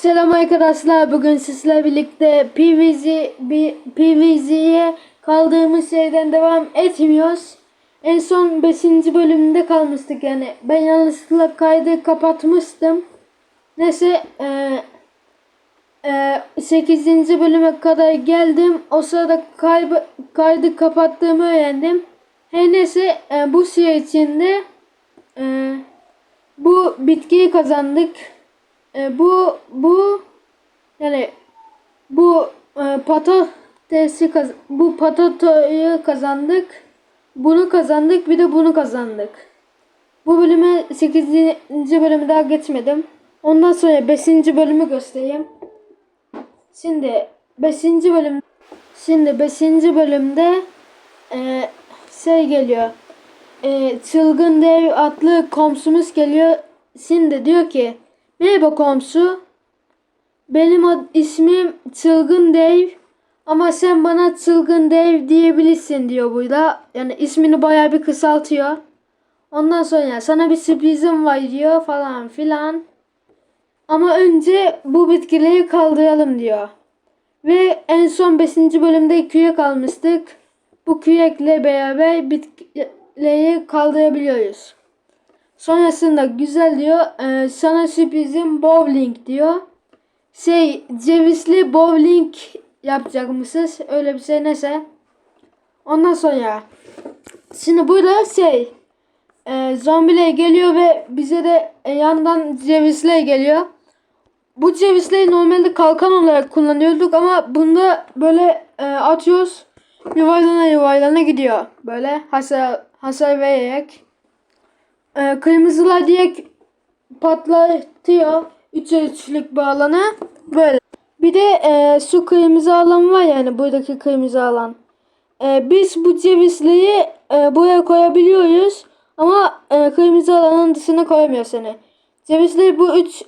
Selam arkadaşlar. Bugün sizlerle birlikte PVZ PVZ'ye kaldığımız yerden devam etmiyoruz. En son 5. bölümünde kalmıştık yani. Ben yanlışlıkla kaydı kapatmıştım. Neyse eee eee 8. bölüme kadar geldim. O sırada kaybı, kaydı kapattığımı öğrendim. Her neyse eee, bu süre içinde eee bu bitkiyi kazandık. E, bu bu yani bu e, patatesi kaz bu patatoyu kazandık. Bunu kazandık bir de bunu kazandık. Bu bölüme 8. bölümü daha geçmedim. Ondan sonra 5. bölümü göstereyim. Şimdi 5. bölüm Şimdi 5. bölümde e, şey geliyor. E, çılgın dev adlı komşumuz geliyor. Şimdi diyor ki Merhaba komşu. Benim ad- ismim Çılgın Dev. Ama sen bana Çılgın Dev diyebilirsin diyor burada. Yani ismini bayağı bir kısaltıyor. Ondan sonra sana bir sürprizim var diyor falan filan. Ama önce bu bitkileri kaldıralım diyor. Ve en son 5. bölümde kürek almıştık. Bu kürekle beraber bitkileri kaldırabiliyoruz. Sonrasında güzel diyor. e, sana sürprizim bowling diyor. Şey cevizli bowling yapacakmışız. Öyle bir şey neyse. Ondan sonra şimdi burada şey e, zombiler geliyor ve bize de e, yandan cevizler geliyor. Bu cevizleri normalde kalkan olarak kullanıyorduk ama bunda böyle e, atıyoruz. Yuvarlana yuvarlana gidiyor. Böyle hasar, hasar vererek. Ee, kırmızılar direkt patlatıyor. 3'e 3'lük bir alanı. Böyle. Bir de e, su kırmızı alan var yani buradaki kırmızı alan. E, biz bu cevizleri e, buraya koyabiliyoruz. Ama e, kırmızı alanın dışına koyamıyoruz yani. Cevizleri bu üç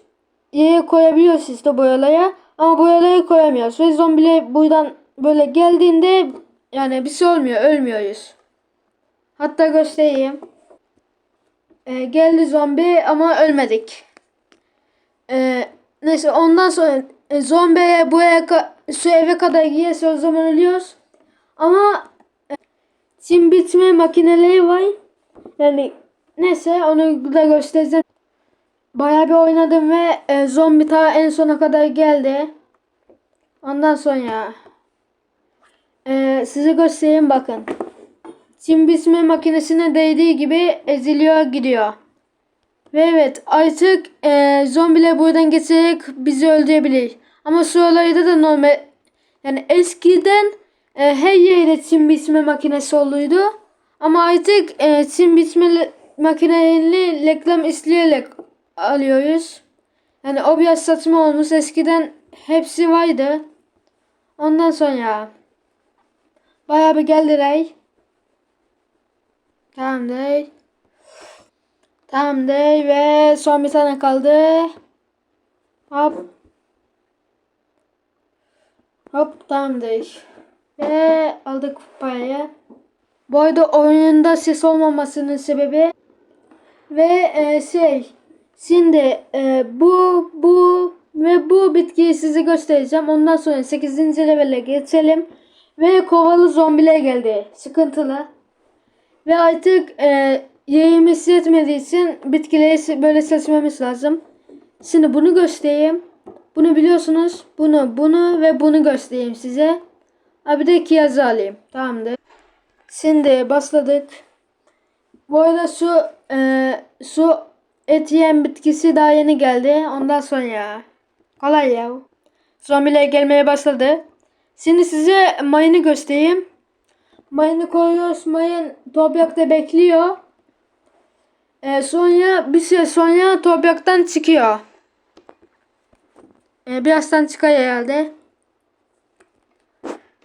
yere koyabiliyoruz işte boyalara. Ama boyaları koyamıyoruz. Ve zombiler buradan böyle geldiğinde yani bir şey olmuyor. Ölmüyoruz. Hatta göstereyim. Ee, geldi zombi ama ölmedik. Ee, neyse ondan sonra e, zombiye buraya ka- şu eve kadar giyerse o zaman ölüyoruz. Ama e, çim bitme makineleri var. Yani neyse onu da göstereceğim. Bayağı bir oynadım ve e, zombi ta en sona kadar geldi. Ondan sonra e, size göstereyim bakın. Çim biçme makinesine değdiği gibi eziliyor gidiyor. Ve evet artık e, zombiler buradan geçerek bizi öldürebilir. Ama şu olayda da normal yani eskiden e, her yerde çim biçme makinesi oluydu. Ama artık e, çim makinelerini reklam isteyerek alıyoruz. Yani o biraz saçma olmuş. Eskiden hepsi vardı. Ondan sonra bayağı bir geldiler. Tamamdır. Tamamdır ve son bir tane kaldı. Hop. Hop tamamdır. Ve aldık parayı. Bu arada oyunda ses olmamasının sebebi ve e, şey şimdi e, bu bu ve bu bitkiyi size göstereceğim. Ondan sonra 8. levele geçelim. Ve kovalı zombiler geldi. Sıkıntılı. Ve artık e, yayımız yetmediği için bitkileri böyle seçmemiz lazım. Şimdi bunu göstereyim. Bunu biliyorsunuz. Bunu, bunu ve bunu göstereyim size. Ha bir de iki yazı alayım. Tamamdır. Şimdi başladık. Bu arada su e, su et yiyen bitkisi daha yeni geldi. Ondan sonra kolay ya. Zombiler gelmeye başladı. Şimdi size mayını göstereyim. Mayını koyuyoruz. Mayın toprakta bekliyor. Ee, sonra bir süre sonra topraktan çıkıyor. Ee, birazdan çıkar herhalde.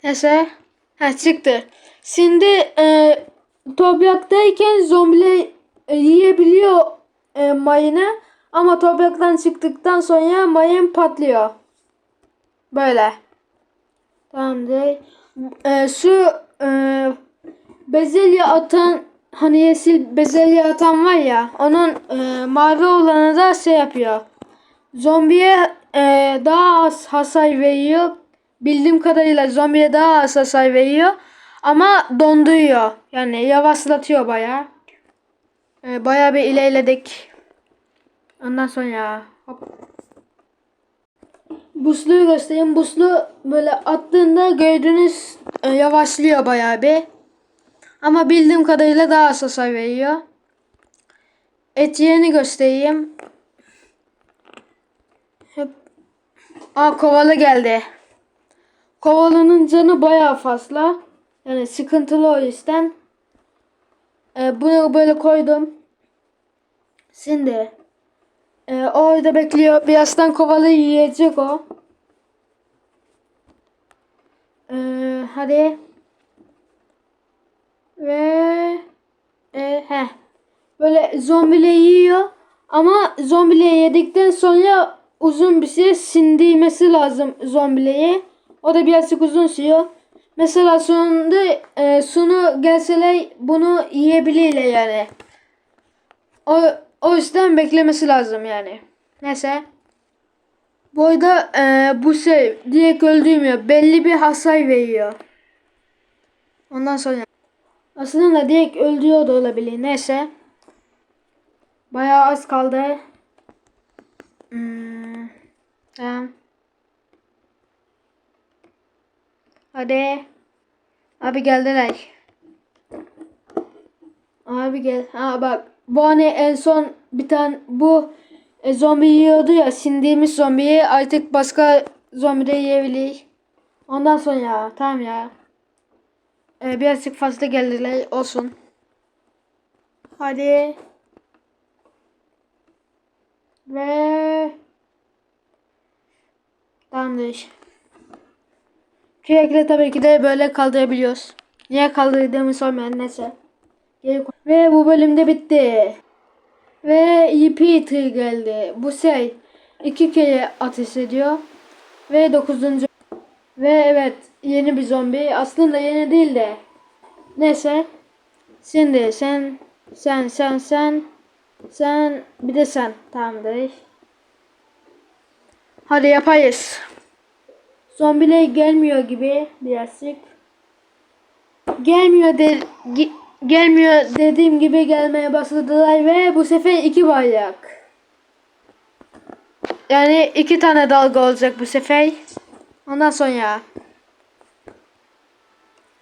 Neyse. Ha çıktı. Şimdi e, topraktayken zombiler e, yiyebiliyor e, mayını. Ama topraktan çıktıktan sonra mayın patlıyor. Böyle. Tamamdır. E, şu e, bezelye atan hani yeşil bezelye atan var ya onun e, mavi olanı da şey yapıyor. Zombiye e, daha az hasar veriyor. Bildiğim kadarıyla zombiye daha az hasar veriyor. Ama donduruyor. Yani yavaşlatıyor bayağı. E, bayağı bir ilerledik. Ondan sonra hop. Busluyu göstereyim. Buslu böyle attığında gördüğünüz yavaşlıyor bayağı bir. Ama bildiğim kadarıyla daha az hasar veriyor. Et yerini göstereyim. Hep. Aa kovalı geldi. Kovalının canı bayağı fazla. Yani sıkıntılı o yüzden. Ee, bunu böyle koydum. Şimdi. Ee, orada bekliyor. Birazdan kovalı yiyecek o. Hadi. Ve e, heh. Böyle zombile yiyor. Ama zombileyi yedikten sonra uzun bir süre sindirmesi lazım zombileyi. O da birazcık uzun sürüyor. Mesela sonunda e, sonu gelseler bunu yiyebilirler yani. O, o yüzden beklemesi lazım yani. Neyse. Bu arada e, bu şey direkt öldürmüyor. Belli bir hasar veriyor. Ondan sonra aslında direkt öldürüyor da olabilir. Neyse. Bayağı az kaldı. Hmm, tamam. Hadi. Abi geldiler. Abi gel. Ha bak. Bu hani en son bir tane bu e, zombi yiyordu ya sindiğimiz zombiyi artık başka zombi de yiyebilir. Ondan sonra ya tamam ya. E, birazcık fazla geldiler olsun. Hadi. Ve tamamdır. Sürekli tabii ki de böyle kaldırabiliyoruz. Niye kaldırdığımı sormayan neyse. Ve bu bölümde bitti. Ve Repeater geldi. Bu şey iki kere ateş ediyor. Ve dokuzuncu. Ve evet yeni bir zombi. Aslında yeni değil de. Neyse. Şimdi sen sen sen sen sen bir de sen. Tamamdır. Hadi yapayız. Zombiler gelmiyor gibi birazcık. Gelmiyor de gelmiyor dediğim gibi gelmeye başladılar ve bu sefer iki bayrak. Yani iki tane dalga olacak bu sefer. Ondan sonra.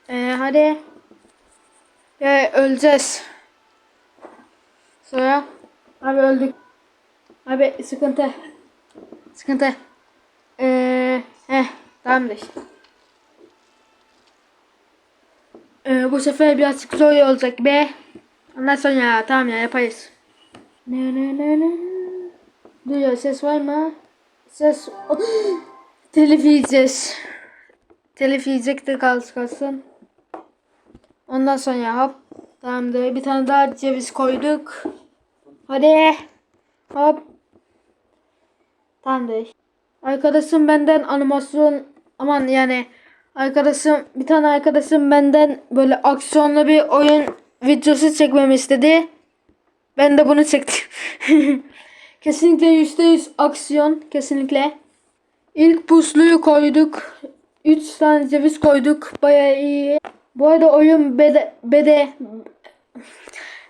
Ee, hadi. Ya öleceğiz. Sonra. Abi öldük. Abi sıkıntı. Sıkıntı. Ee, heh, tamamdır. Ee, bu sefer birazcık zor olacak be. Ondan sonra ya, tamam ya yaparız. Ne ne ne ne. Duyuyor ses var mı? Ses. Telif yiyeceğiz. Telif yiyecektir kalsın kalsın. Ondan sonra hop. Tamamdır. Bir tane daha ceviz koyduk. Hadi. Hop. Tamamdır. Arkadaşım benden animasyon aman yani arkadaşım bir tane arkadaşım benden böyle aksiyonlu bir oyun videosu çekmemi istedi. Ben de bunu çektim. kesinlikle yüzde yüz aksiyon kesinlikle. İlk pusluyu koyduk. 3 tane ceviz koyduk. Bayağı iyi. Bu arada oyun bede, bede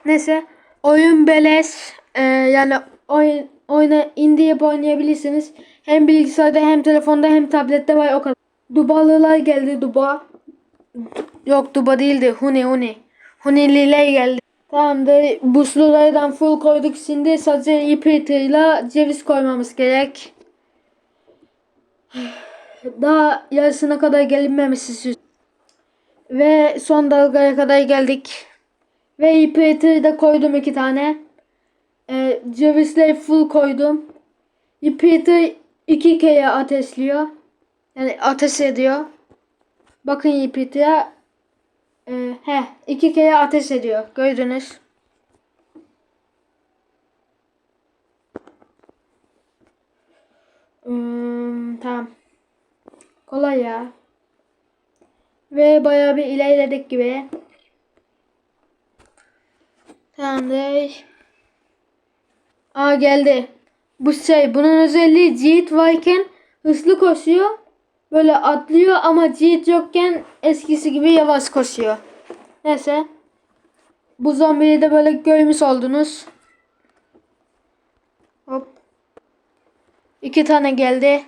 neyse oyun beleş Ee, yani oyun oyuna indirip oynayabilirsiniz. Hem bilgisayarda hem telefonda hem tablette var o kadar. Dubalılar geldi Duba. Yok Duba değildi. Huni Huni. Hunililer geldi. Tamamdır. Buslulardan full koyduk. Şimdi sadece ipritıyla ceviz koymamız gerek. Daha yarısına kadar gelinmemişiz. Ve son dalgaya kadar geldik. Ve ipritıyı da koydum iki tane. Ee, cevizleri full koydum. Repeater iki kere ateşliyor. Yani ateş ediyor. Bakın ee, he iki kere ateş ediyor. Gördünüz. Hmm, tamam. Kolay ya. Ve bayağı bir ilerledik gibi. Tamamdır. Aa geldi. Bu şey bunun özelliği Jeet varken hızlı koşuyor. Böyle atlıyor ama Jeet yokken eskisi gibi yavaş koşuyor. Neyse. Bu zombiyi de böyle görmüş oldunuz. Hop. İki tane geldi.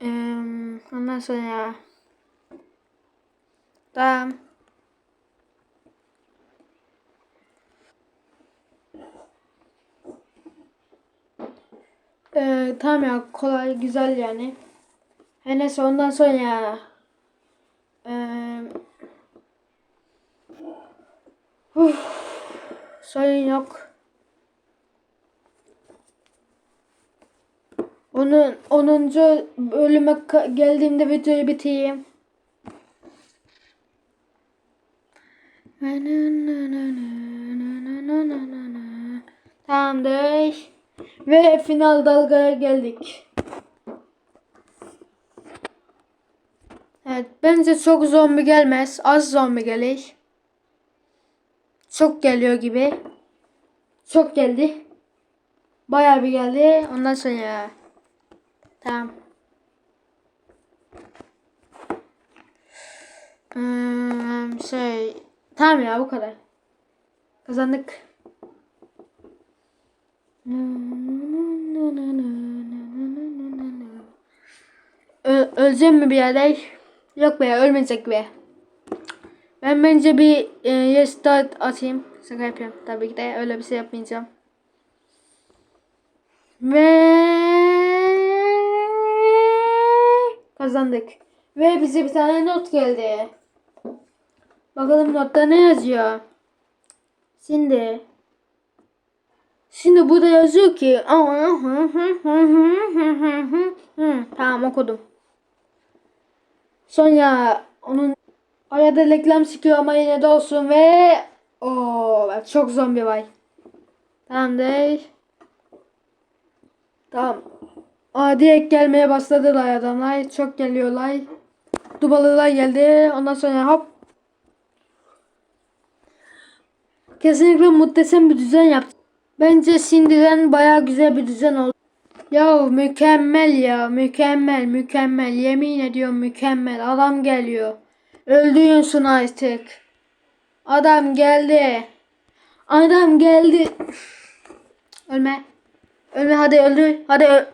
Eee, ondan sonra Tamam. Ee, tamam ya kolay güzel yani. Her neyse ondan sonra eee uf, sorun yok. Onun 10. bölüme geldiğimde videoyu bitireyim. Tamamdır. Ve final dalgaya geldik. Evet, bence çok zombi gelmez. Az zombi gelir. Çok geliyor gibi. Çok geldi. Bayağı bir geldi. Ondan sonra tamam. Hmm, şey tamam ya bu kadar. Kazandık. Ö öleceğim mi bir yerde? Yok be ölmeyecek be. Ben bence bir e, restart atayım. Şaka yapıyorum. Tabii ki de öyle bir şey yapmayacağım. Ve kazandık. Ve bize bir tane not geldi. Bakalım notta ne yazıyor? Şimdi Şimdi burada yazıyor ki tamam okudum. Sonra onun arada reklam çıkıyor ama yine de olsun ve o çok zombi var. Tamamdır. Tamam. Aa, direkt gelmeye başladılar adamlar. Çok geliyorlar. Dubalılar geldi. Ondan sonra hop. Kesinlikle muhteşem bir düzen yaptı. Bence şimdiden baya güzel bir düzen oldu. Ya mükemmel ya mükemmel mükemmel yemin ediyorum mükemmel adam geliyor. Öldüğünsün artık. Adam geldi. Adam geldi. Ölme. Ölme hadi öldür. Hadi öl.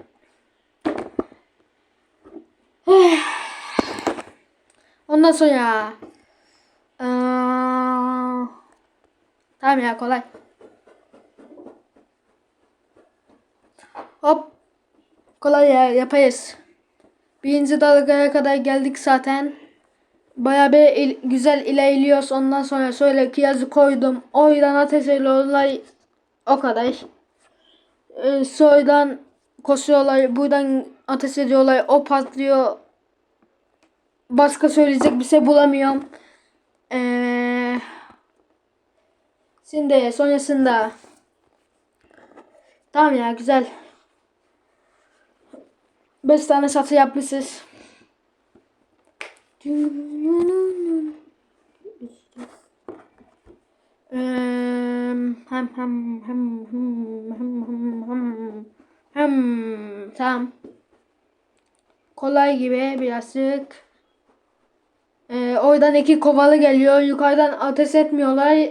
Ondan sonra. Aa, tamam ya kolay. Hop. Kolay ya yaparız. Birinci dalgaya kadar geldik zaten. Baya bir il- güzel ilerliyoruz. Ondan sonra şöyle ki yazı koydum. Oydan ateş ediyorlar. O kadar. Ee, soydan koşuyorlar. Buradan ateş ediyorlar. O patlıyor. Başka söyleyecek bir şey bulamıyorum. Ee, şimdi sonrasında. Tamam ya güzel. 5 tane satı yapmışız. Hem hem hem hem hem hem hem tam kolay gibi birazcık. Ee, oradan iki kovalı geliyor. Yukarıdan ateş etmiyorlar.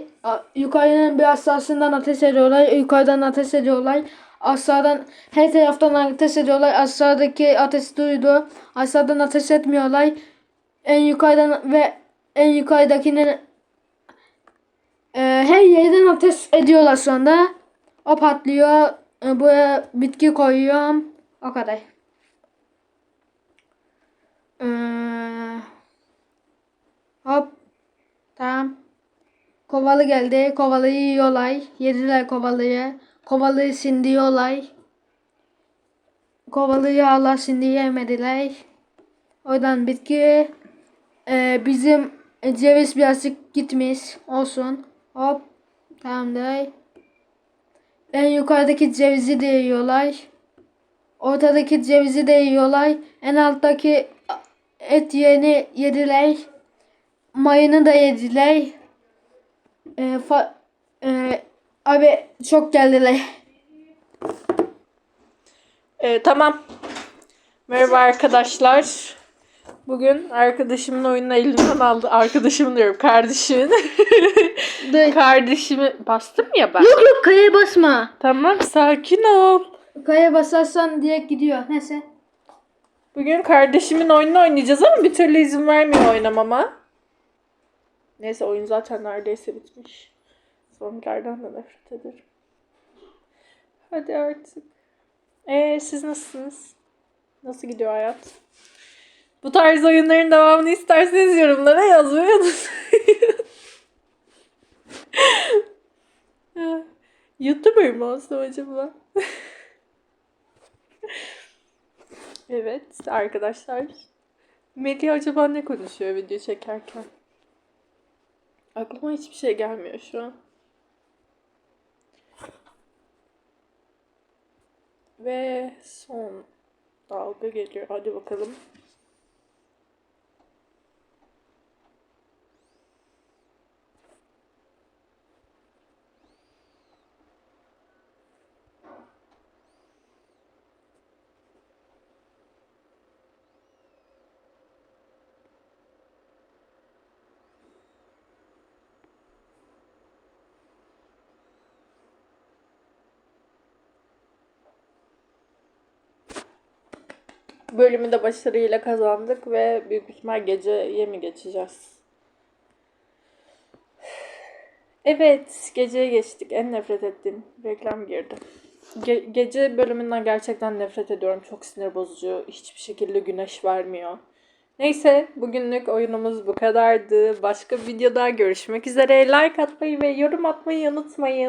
Yukarıdan biraz aslında ateş ediyorlar. Yukarıdan ateş ediyorlar. Aşağıdan her taraftan ateş ediyorlar. Aşağıdaki ateş duydu. Aşağıdan ateş etmiyorlar. En yukarıdan ve en yukarıdakinin e, her yerden ateş ediyorlar sonra. O patlıyor. E, buraya bitki koyuyorum. O kadar. Eee Hop. Tamam. Kovalı geldi. Kovalıyı yiyorlar. Yediler kovalıyı. Kovalıyı sindiyorlar. Kovalıyı hala şimdi yemediler. Oradan bitki. Ee, bizim ceviz birazcık gitmiş. Olsun. Hop. Tamamdır. En yukarıdaki cevizi de yiyorlar. Ortadaki cevizi de yiyorlar. En alttaki et yerini yediler. Mayını da yediler. Ee, fa- Ee, abi çok geldiler. Ee, tamam. Merhaba arkadaşlar. Bugün arkadaşımın oyununu elimden aldı. Arkadaşım diyorum kardeşimin. Kardeşimi bastım ya ben. Yok yok kayaya basma. Tamam sakin ol. Kayaya basarsan direkt gidiyor. Neyse. Bugün kardeşimin oyununu oynayacağız ama bir türlü izin vermiyor oynamama. Neyse oyun zaten neredeyse bitmiş. Zombilerden de nefret ederim. Hadi artık. Ee siz nasılsınız? Nasıl gidiyor hayat? Bu tarz oyunların devamını isterseniz yorumlara yazmayı unutmayın. YouTuber mı olsam acaba? Evet arkadaşlar. Melih acaba ne konuşuyor video çekerken? Aklıma hiçbir şey gelmiyor şu an. Ve son dalga geliyor. Hadi bakalım. Bölümü de başarıyla kazandık ve büyük ihtimal geceye mi geçeceğiz? Evet, geceye geçtik. En nefret ettiğim reklam girdi. Ge- gece bölümünden gerçekten nefret ediyorum. Çok sinir bozucu. Hiçbir şekilde güneş vermiyor. Neyse, bugünlük oyunumuz bu kadardı. Başka videoda görüşmek üzere. Like atmayı ve yorum atmayı unutmayın.